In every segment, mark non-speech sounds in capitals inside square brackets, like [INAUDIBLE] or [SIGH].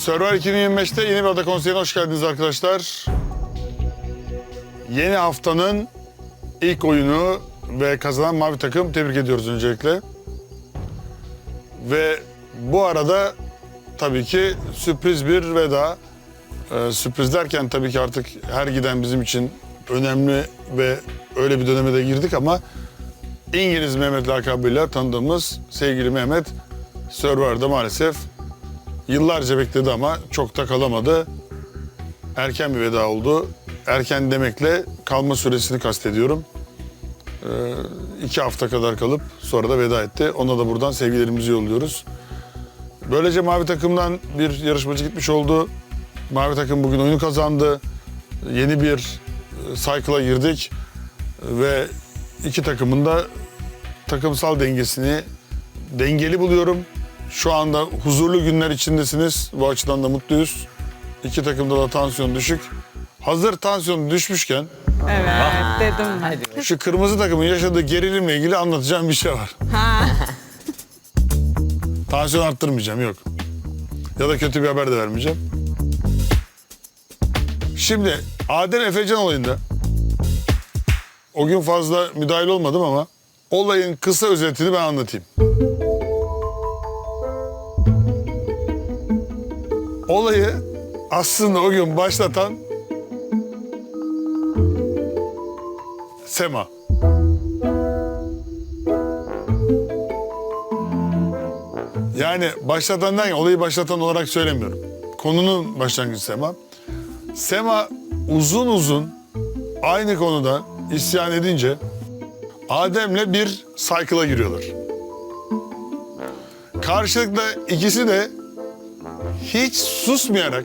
Survivor 2025'te yeni bir ada konseyine hoş geldiniz arkadaşlar. Yeni haftanın ilk oyunu ve kazanan mavi takım tebrik ediyoruz öncelikle. Ve bu arada tabii ki sürpriz bir veda. Ee, sürpriz derken tabii ki artık her giden bizim için önemli ve öyle bir döneme de girdik ama İngiliz Mehmet lakabıyla tanıdığımız sevgili Mehmet Survivor'da maalesef yıllarca bekledi ama çok da kalamadı. Erken bir veda oldu. Erken demekle kalma süresini kastediyorum. Ee, iki hafta kadar kalıp sonra da veda etti. Ona da buradan sevgilerimizi yolluyoruz. Böylece Mavi takımdan bir yarışmacı gitmiş oldu. Mavi takım bugün oyunu kazandı. Yeni bir e, cycle'a girdik. Ve iki takımın da takımsal dengesini dengeli buluyorum. Şu anda huzurlu günler içindesiniz. Bu açıdan da mutluyuz. İki takımda da tansiyon düşük. Hazır tansiyon düşmüşken Evet dedim ben. şu kırmızı takımın yaşadığı gerilimle ilgili anlatacağım bir şey var. Ha. Tansiyon arttırmayacağım yok. Ya da kötü bir haber de vermeyeceğim. Şimdi Adem Efecan olayında o gün fazla müdahil olmadım ama olayın kısa özetini ben anlatayım. Olayı aslında o gün başlatan Sema. Yani başlatan derken olayı başlatan olarak söylemiyorum. Konunun başlangıcı Sema. Sema uzun uzun aynı konuda isyan edince Adem'le bir cycle'a giriyorlar. Karşılıklı ikisi de hiç susmayarak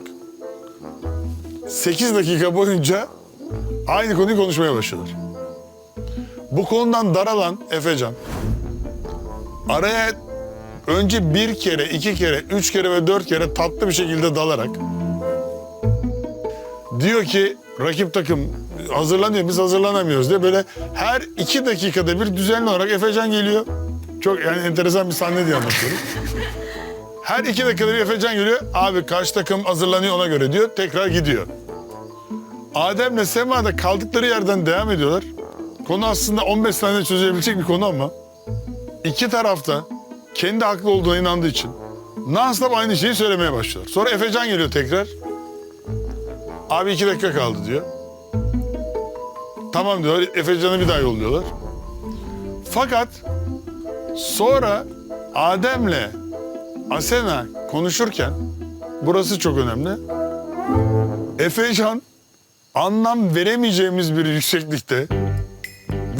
8 dakika boyunca aynı konuyu konuşmaya başlıyorlar. Bu konudan daralan Efecan araya önce bir kere, iki kere, üç kere ve dört kere tatlı bir şekilde dalarak diyor ki rakip takım hazırlanıyor biz hazırlanamıyoruz diye böyle her iki dakikada bir düzenli olarak Efecan geliyor. Çok yani enteresan bir sahne diye anlatıyorum. [LAUGHS] Her iki dakikada bir Efecan geliyor. Abi karşı takım hazırlanıyor ona göre diyor. Tekrar gidiyor. Adem'le Sema da kaldıkları yerden devam ediyorlar. Konu aslında 15 saniyede çözülebilecek bir konu ama iki tarafta kendi haklı olduğuna inandığı için non-stop aynı şeyi söylemeye başlıyorlar. Sonra Efecan geliyor tekrar. Abi iki dakika kaldı diyor. Tamam diyorlar. Efecan'ı bir daha yolluyorlar. Fakat sonra Adem'le Asena konuşurken burası çok önemli. Efecan anlam veremeyeceğimiz bir yükseklikte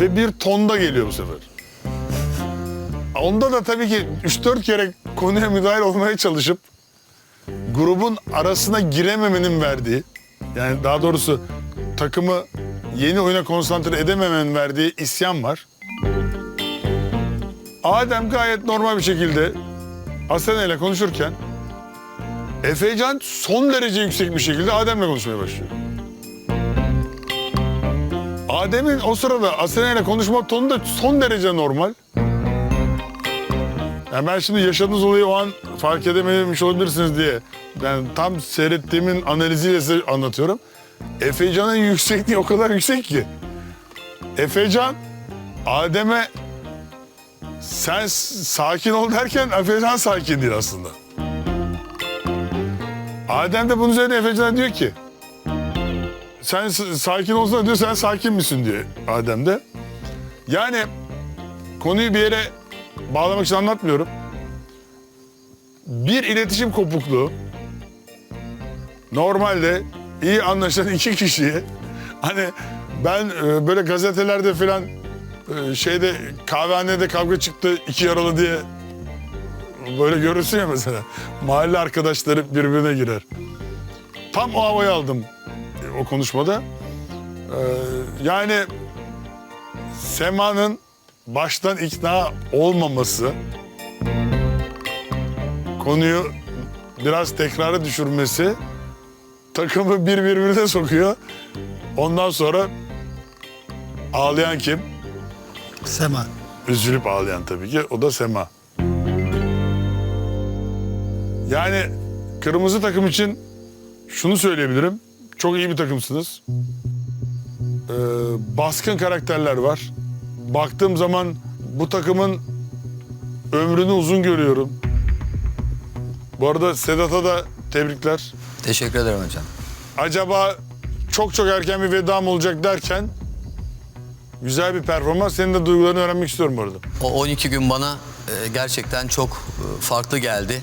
ve bir tonda geliyor bu sefer. Onda da tabii ki 3-4 kere konuya müdahil olmaya çalışıp grubun arasına girememenin verdiği yani daha doğrusu takımı yeni oyuna konsantre edememenin verdiği isyan var. Adem gayet normal bir şekilde Asena ile konuşurken Efecan son derece yüksek bir şekilde Adem'le konuşmaya başlıyor. Adem'in o sırada Asena ile konuşma tonu da son derece normal. Yani ben şimdi yaşadığınız olayı o an fark edememiş olabilirsiniz diye ben tam seyrettiğimin analiziyle size anlatıyorum. Efecan'ın [LAUGHS] yüksekliği o kadar yüksek ki. Efecan Adem'e sen sakin ol derken Efecan sakin değil aslında. Adem de bunun üzerine Efecan'a diyor ki sen sakin olsana diyor sen sakin misin diyor Adem de. Yani konuyu bir yere bağlamak için anlatmıyorum. Bir iletişim kopukluğu normalde iyi anlaşan iki kişiyi hani ben e, böyle gazetelerde falan e, şeyde kahvehanede kavga çıktı iki yaralı diye böyle görürsün ya mesela. Mahalle arkadaşları birbirine girer. Tam o havayı aldım e, o konuşmada. E, yani Sema'nın baştan ikna olmaması konuyu biraz tekrara düşürmesi takımı bir birbirine sokuyor. Ondan sonra ağlayan kim? Sema. Üzülüp ağlayan tabii ki. O da Sema. Yani Kırmızı takım için şunu söyleyebilirim. Çok iyi bir takımsınız. Ee, baskın karakterler var. Baktığım zaman bu takımın ömrünü uzun görüyorum. Bu arada Sedat'a da tebrikler. Teşekkür ederim hocam. Acaba çok çok erken bir veda mı olacak derken güzel bir performans. Senin de duygularını öğrenmek istiyorum bu. O 12 gün bana e, gerçekten çok e, farklı geldi.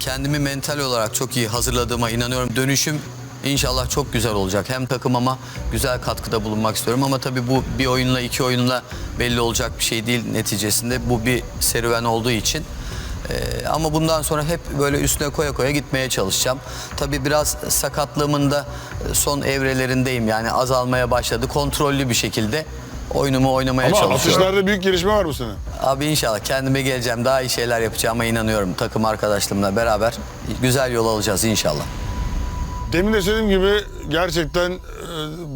Kendimi mental olarak çok iyi hazırladığıma inanıyorum. Dönüşüm inşallah çok güzel olacak. Hem takımıma güzel katkıda bulunmak istiyorum ama tabii bu bir oyunla iki oyunla belli olacak bir şey değil neticesinde. Bu bir serüven olduğu için. Ee, ama bundan sonra hep böyle üstüne koya koya gitmeye çalışacağım. Tabii biraz sakatlığımın da son evrelerindeyim. Yani azalmaya başladı. Kontrollü bir şekilde oyunumu oynamaya Ama çalışıyorum. atışlarda büyük gelişme var bu sene. Abi inşallah kendime geleceğim. Daha iyi şeyler yapacağıma inanıyorum. Takım arkadaşlarımla beraber güzel yol alacağız inşallah. Demin de söylediğim gibi gerçekten e,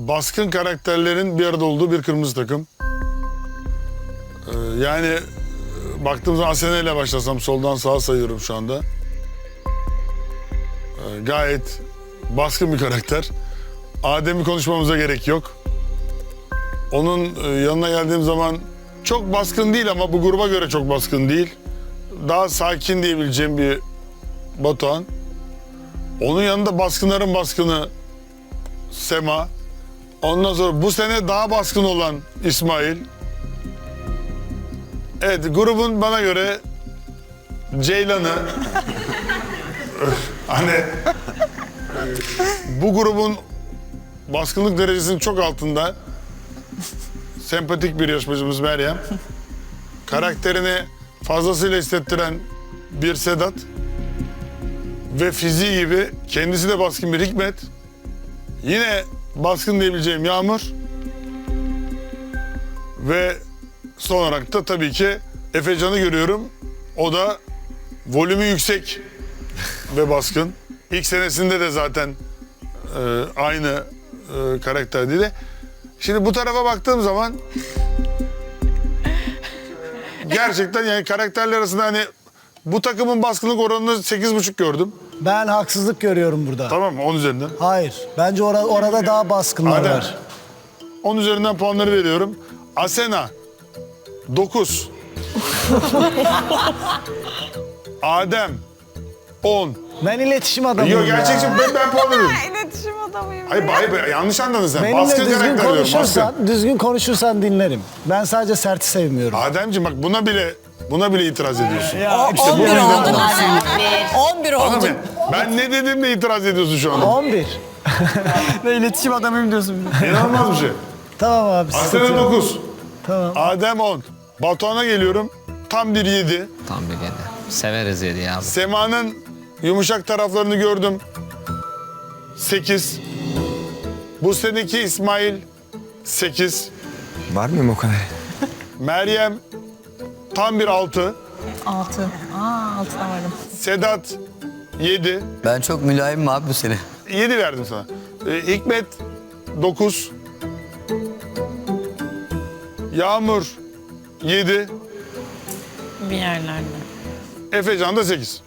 baskın karakterlerin bir arada olduğu bir kırmızı takım. E, yani e, baktığım zaman Asena ile başlasam soldan sağa sayıyorum şu anda. E, gayet baskın bir karakter. Adem'i konuşmamıza gerek yok. Onun e, yanına geldiğim zaman çok baskın değil ama bu gruba göre çok baskın değil. Daha sakin diyebileceğim bir Batuhan. Onun yanında baskınların baskını Sema. Ondan sonra bu sene daha baskın olan İsmail. Evet grubun bana göre Ceylan'ı [LAUGHS] hani bu grubun baskınlık derecesinin çok altında sempatik bir yarışmacımız Meryem. Karakterini fazlasıyla hissettiren bir Sedat ve fiziği gibi kendisi de baskın bir Hikmet. Yine baskın diyebileceğim Yağmur. Ve son olarak da tabii ki Efecan'ı görüyorum. O da volümü yüksek [LAUGHS] ve baskın. İlk senesinde de zaten e, aynı e, karakterdeydi. Şimdi bu tarafa baktığım zaman gerçekten yani karakterler arasında hani bu takımın baskınlık oranını 8,5 gördüm. Ben haksızlık görüyorum burada. Tamam mı? 10 üzerinden. Hayır. Bence ora- orada daha baskınlar Adem. var. 10 üzerinden puanları veriyorum. Asena 9. [LAUGHS] Adem 10. Ben iletişim adamıyım Yok ya. gerçekçi ben, ben puan [LAUGHS] veriyorum. İletişim adamıyım. Hayır, hayır yanlış anladın sen. Benimle baskın düzgün karakter diyorum. Konuşursan, düzgün konuşursan dinlerim. Ben sadece serti sevmiyorum. Ademciğim bak buna bile buna bile itiraz ediyorsun. O, 11 yüzden oldun olmaz. Adem. 11 Anladın oldun. mı? Ben ne dedim de itiraz ediyorsun şu anda. 11. [LAUGHS] Ne iletişim adamıyım diyorsun. İnanılmaz bir şey. Tamam abi. sıkıntı yok. 9. Tamam. Adem 10. Batuhan'a geliyorum. Tam bir 7. Tam bir yedi. Severiz yedi ya. Sema'nın yumuşak taraflarını gördüm. 8. Bu seneki İsmail 8. Var mıyım o kadar? [LAUGHS] Meryem tam bir 6. 6. Aa 6'da varım. Sedat 7. Ben çok mülayimim abi bu sene. 7 verdim sana. Ee, Hikmet 9. Yağmur 7. Bir yerlerde. Efecan da 8.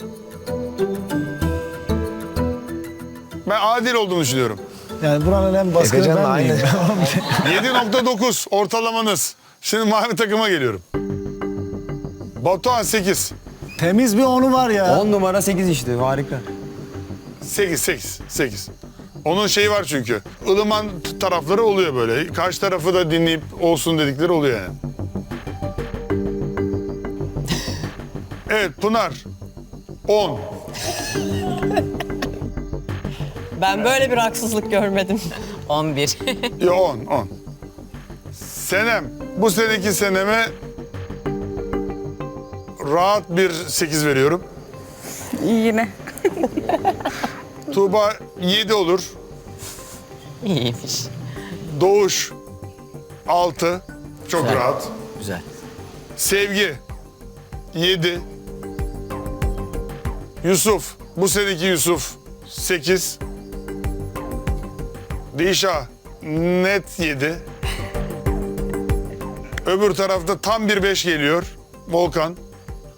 Ben adil olduğunu düşünüyorum. Yani buranın en baskını ben miyim? [LAUGHS] 7.9 ortalamanız. Şimdi mavi takıma geliyorum. Batuhan 8. Temiz bir onu var ya. 10 numara 8 işte harika. 8, 8, 8. Onun şeyi var çünkü. ılıman tarafları oluyor böyle. Karşı tarafı da dinleyip olsun dedikleri oluyor yani. Evet Pınar. 10. [LAUGHS] Ben böyle bir haksızlık görmedim. 11. Ya 10, 10. Senem. Bu seneki seneme rahat bir 8 veriyorum. Yine. Tuğba 7 olur. İyiymiş. Doğuş 6. Çok Güzel. rahat. Güzel. Sevgi 7. Yusuf, bu seneki Yusuf 8. Dişa net 7. Öbür tarafta tam bir 5 geliyor. Volkan.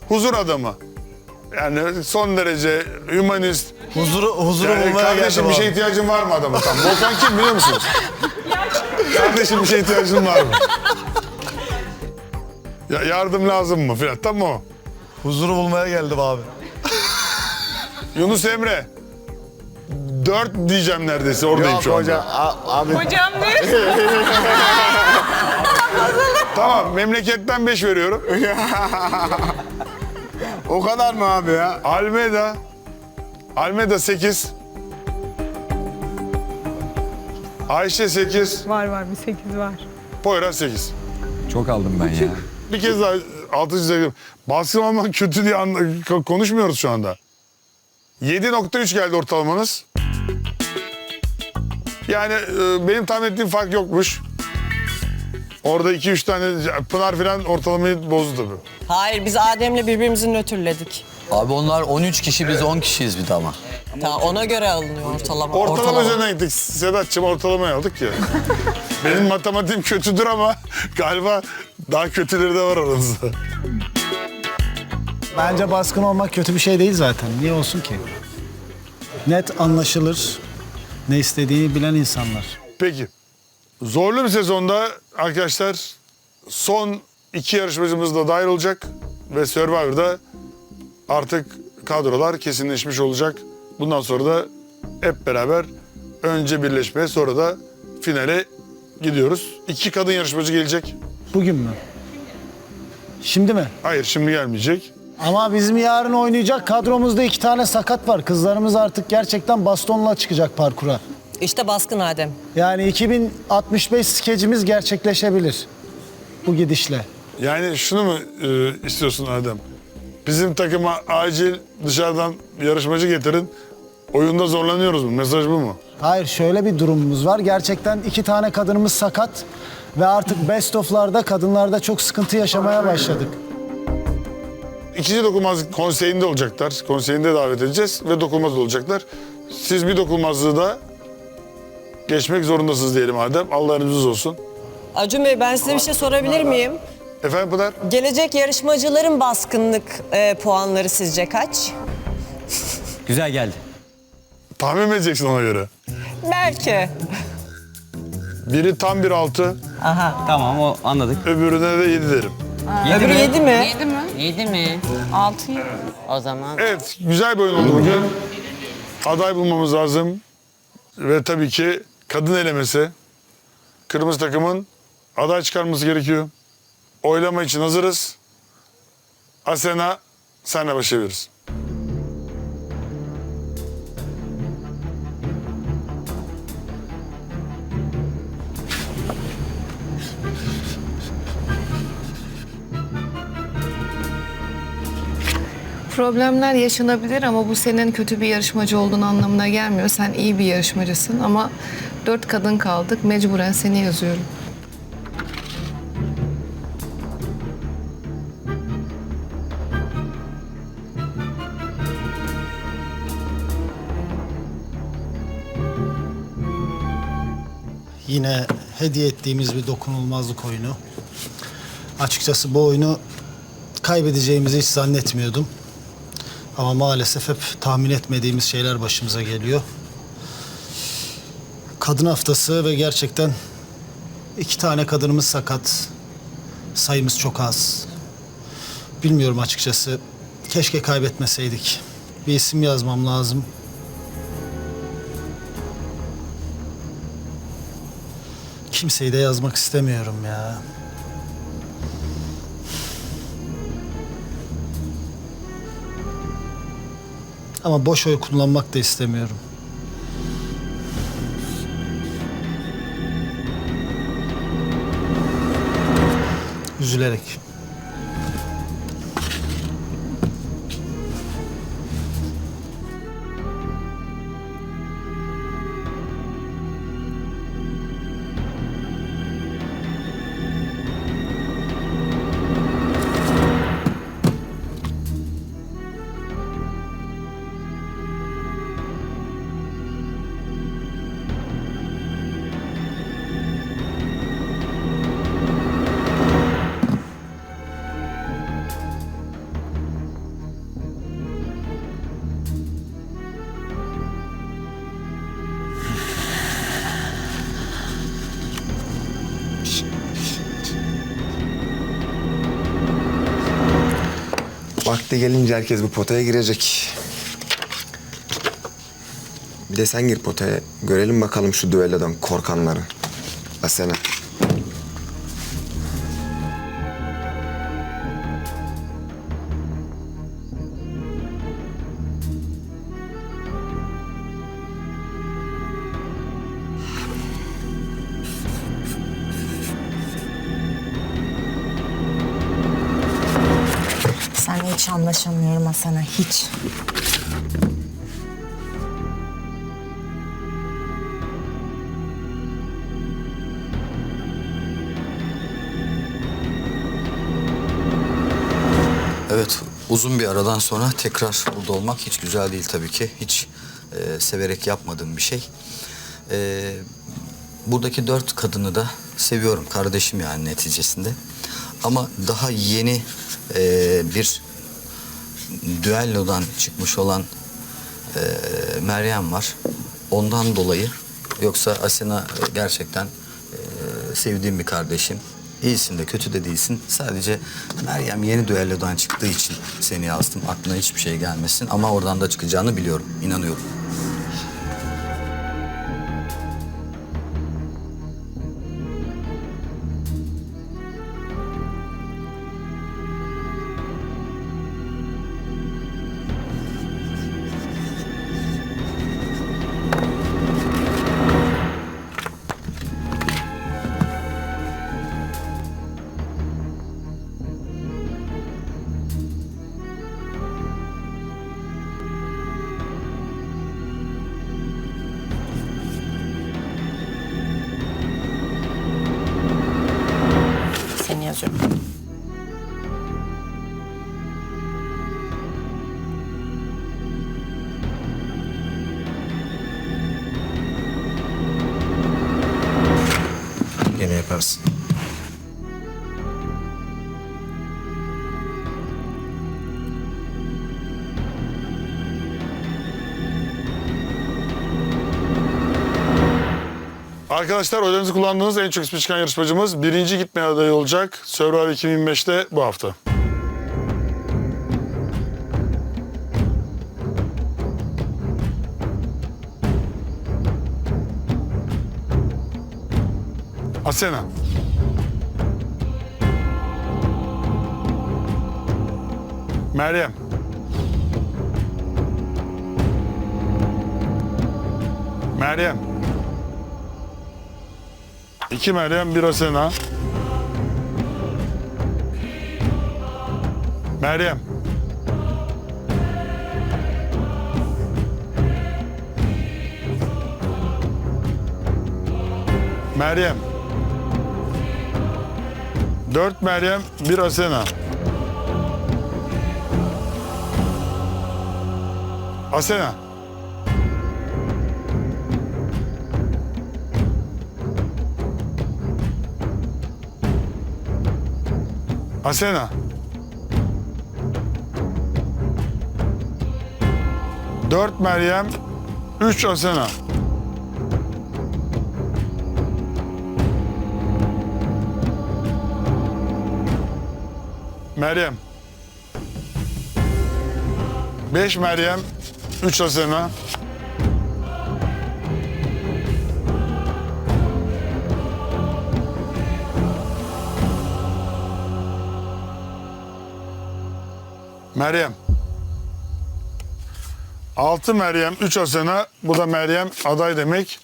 Huzur adamı. Yani son derece hümanist, Huzuru, huzuru Yani bulmaya kardeşim bir şeye ihtiyacın var mı adamın tam? Volkan kim biliyor musunuz? kardeşim bir şeye ihtiyacın var mı? Ya yardım lazım mı filan tam o. Huzuru bulmaya geldim abi. Yunus Emre. Dört diyeceğim neredeyse oradayım şu anda. abi Hocam ne? [LAUGHS] Tamam memleketten beş veriyorum. O kadar mı abi ya? Almeda. Almeda 8. Ayşe 8. Var var bir sekiz var. Poyraz 8. Çok aldım ben ya. Bir kez daha altı çizelim. Baskın olmak kötü diye anla- konuşmuyoruz şu anda. 7.3 geldi ortalamanız. Yani e, benim tahmin ettiğim fark yokmuş. Orada 2-3 tane Pınar falan ortalamayı bozdu tabii. Hayır biz Adem'le birbirimizi nötrledik. Abi onlar 13 kişi biz 10 kişiyiz bir de ama. Ta ona göre alınıyor ortalama. Ortalama, üzerinden gittik. Sedat'cığım ortalamaya aldık ya. Benim matematiğim kötüdür ama [LAUGHS] galiba daha kötüleri de var aranızda. Bence baskın olmak kötü bir şey değil zaten. Niye olsun ki? Net anlaşılır. Ne istediğini bilen insanlar. Peki. Zorlu bir sezonda arkadaşlar son iki yarışmacımız da dahil olacak ve Survivor'da artık kadrolar kesinleşmiş olacak. Bundan sonra da hep beraber önce birleşmeye sonra da finale gidiyoruz. İki kadın yarışmacı gelecek. Bugün mü? Şimdi mi? Hayır şimdi gelmeyecek. Ama bizim yarın oynayacak kadromuzda iki tane sakat var. Kızlarımız artık gerçekten bastonla çıkacak parkura. İşte baskın Adem. Yani 2065 skecimiz gerçekleşebilir bu gidişle. Yani şunu mu e, istiyorsun Adem? Bizim takıma acil dışarıdan yarışmacı getirin. Oyunda zorlanıyoruz mu? Mesaj bu mu? Hayır şöyle bir durumumuz var. Gerçekten iki tane kadınımız sakat ve artık best of'larda kadınlarda çok sıkıntı yaşamaya başladık. İkinci dokunmazlık konseyinde olacaklar. Konseyinde davet edeceğiz ve dokunmaz olacaklar. Siz bir dokunmazlığı da geçmek zorundasınız diyelim Adem. Allah yardımcınız olsun. Acun Bey ben size bir şey sorabilir miyim? Efendim Pınar? Gelecek yarışmacıların baskınlık e, puanları sizce kaç? Güzel geldi. Tahmin mi edeceksin ona göre? Belki. Biri tam bir altı, Aha. Tamam o anladık. öbürüne de yedi derim. Öbürü yedi mi? Yedi mi? Yedi mi? Altı yedi. O zaman Evet, güzel bir oyun oldu bugün. Aday bulmamız lazım. Ve tabii ki kadın elemesi. Kırmızı takımın aday çıkarması gerekiyor. Oylama için hazırız. Asena, senle başlayabiliriz. Problemler yaşanabilir ama bu senin kötü bir yarışmacı olduğun anlamına gelmiyor. Sen iyi bir yarışmacısın ama dört kadın kaldık. Mecburen seni yazıyorum. Yine hediye ettiğimiz bir dokunulmazlık oyunu. Açıkçası bu oyunu kaybedeceğimizi hiç zannetmiyordum. Ama maalesef hep tahmin etmediğimiz şeyler başımıza geliyor. Kadın haftası ve gerçekten iki tane kadınımız sakat. Sayımız çok az. Bilmiyorum açıkçası. Keşke kaybetmeseydik. Bir isim yazmam lazım. Kimseyi de yazmak istemiyorum ya. Ama boş oy kullanmak da istemiyorum. Üzülerek. Vakti gelince herkes bu potaya girecek. Bir de sen gir potaya. Görelim bakalım şu düellodan korkanları. Asena. Hiç anlaşamıyorum Asena, hiç. Evet, uzun bir aradan sonra tekrar burada olmak hiç güzel değil tabii ki. Hiç e, severek yapmadığım bir şey. E, buradaki dört kadını da seviyorum, kardeşim yani neticesinde. Ama daha yeni e, bir düellodan çıkmış olan e, Meryem var. Ondan dolayı yoksa Asena gerçekten e, sevdiğim bir kardeşim. İyisin de kötü de değilsin. Sadece Meryem yeni düellodan çıktığı için seni yazdım. Aklına hiçbir şey gelmesin ama oradan da çıkacağını biliyorum. inanıyorum. Arkadaşlar oylarınızı kullandığınız en çok ismi çıkan yarışmacımız birinci gitmeye adayı olacak. Survivor 2025'te bu hafta. Asena. Meryem. Meryem. İki Meryem, bir Asena. Meryem. Meryem. Dört Meryem, bir Asena. Asena. Asena. Dört Meryem, üç Asena. Meryem. Beş Meryem, üç Asena. Meryem. Altı Meryem, üç Asena. Bu da Meryem aday demek.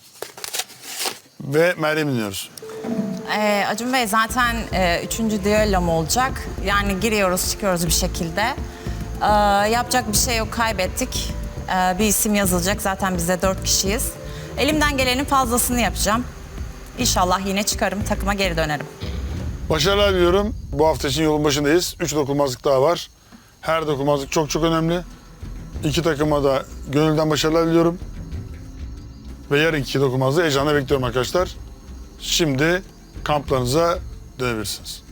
Ve Meryem dinliyoruz. Ee, Acun Bey zaten e, üçüncü düellom olacak. Yani giriyoruz çıkıyoruz bir şekilde. Ee, yapacak bir şey yok kaybettik. Ee, bir isim yazılacak zaten biz de dört kişiyiz. Elimden gelenin fazlasını yapacağım. İnşallah yine çıkarım takıma geri dönerim. Başarılar diliyorum. Bu hafta için yolun başındayız. Üç dokunmazlık daha var. Her dokunmazlık çok çok önemli. İki takıma da gönülden başarılar diliyorum. Ve yarınki dokunmazlığı heyecanla bekliyorum arkadaşlar. Şimdi kamplarınıza dönebilirsiniz.